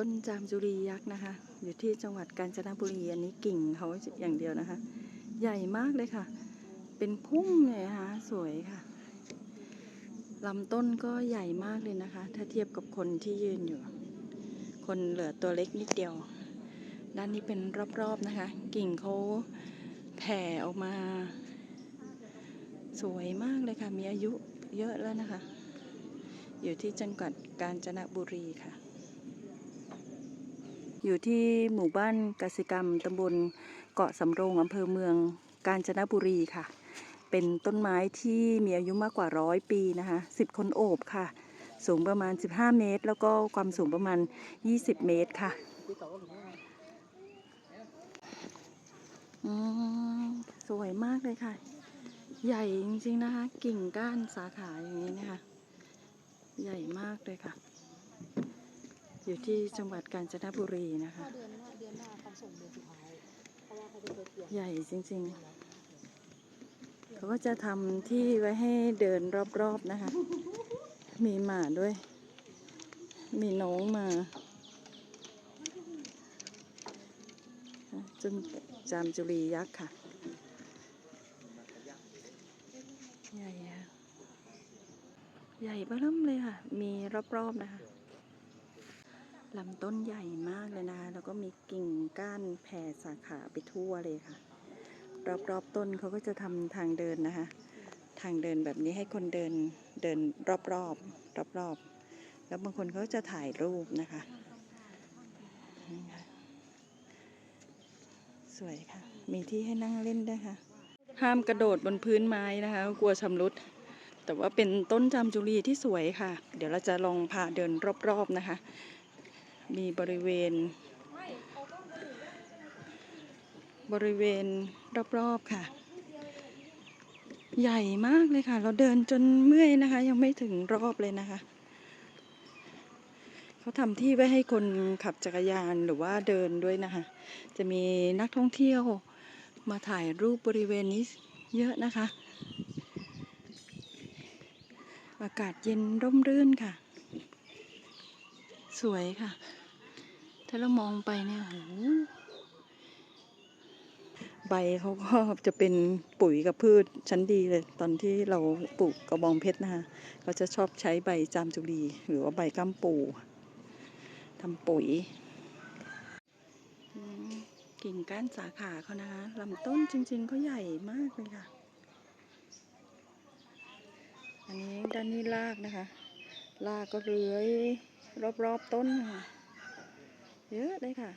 ต้นจามจุรียักษ์นะคะ อยู่ที่จังหวัดกาญจนบุรีอันนี้กิ่งเขาอย่างเดียวนะคะ ใหญ่มากเลยค่ะ เป็นพุ่มเลยนะคะสวยค่ะลำต้นก็ใหญ่มากเลยนะคะ ถ้าเทียบกับคนที่ยืนอยู่ คนเหลือตัวเล็กนิดเดียว ด้านนี้เป็นรอบๆนะคะ กิ่งเขาแผ่ออกมา สวยมากเลยค่ะ มีอายุเยอะแล้วนะคะ อยู่ที่จังหวัดกาญจนบุรีค่ะ อยู่ที่หมู่บ้านกสิกรรมตำบลเกาะสำโรงอำเภอเมืองกาญจนบุรีค่ะ เป็นต้นไม้ที่มีอายุมากกว่าร้อยปีนะคะสิบคนโอบค่ะ สูงประมาณ 15 เมตร แล้วก็ความสูงประมาณ 20 เมตรค่ะอสวยมากเลยค่ะ ใหญ่จริงๆนะคะ กิ่งก้านสาขาอย่างนี้นะคะ ใหญ่มากเลยค่ะ อยู่ที่จังหวัดกาญจนบุรีนะคะ เดือนหน้าเดือนหน้าเขาส่งเดือนสุดท้าย เพราะว่าเขาจะไปเปลี่ยนใหญ่จริงๆ เขาก็จะทำที่ไว้ให้เดินรอบๆนะคะ มีหมาด้วย มีน้องมาจนจามจุรียักษ์ค่ะ ใหญ่อะใหญ่เบ้อเริ่มเลยค่ะ มีรอบๆนะคะ ลำต้นใหญ่มากเลยนะคะแล้วก็มีกิ่งก้านแผ่สาขาไปทั่วเลยค่ะ รอบๆต้นเขาก็จะทำทางเดินนะคะ ทางเดินแบบนี้ให้คนเดินเดินรอบๆรอบๆ แล้วบางคนเขาจะถ่ายรูปนะคะนี่ค่ะสวยค่ะ มีที่ให้นั่งเล่นด้วยค่ะ ห้ามกระโดดบนพื้นไม้นะคะ กลัวชำรุด แต่ว่าเป็นต้นจามจุรีที่สวยค่ะ เดี๋ยวเราจะลองพาเดินรอบๆนะคะ มีบริเวณ บริเวณรอบๆค่ะ ใหญ่มากเลยค่ะ เราเดินจนเมื่อยนะคะ ยังไม่ถึงรอบเลยนะคะ เขาทำที่ไว้ให้คนขับจักรยานหรือว่าเดินด้วยนะคะ จะมีนักท่องเที่ยวมาถ่ายรูปบริเวณนี้เยอะนะคะ อากาศเย็นร่มรื่นค่ะ สวยค่ะ ถ้าเรามองไปเนี่ยโหใบเขาก็จะเป็นปุ๋ยกับพืชชั้นดีเลย ตอนที่เราปลูกกระบองเพชรนะคะเขาจะชอบใช้ใบจามจุรีหรือว่าใบก้ามปูทำปุ๋ยกิ่งก้านสาขาเขานะคะลำต้นจริงๆเขาใหญ่มากเลยค่ะ อันนี้ด้านนี้รากนะคะ รากก็เลื้อยรอบๆต้นค่ะ เยอะเลยค่ะ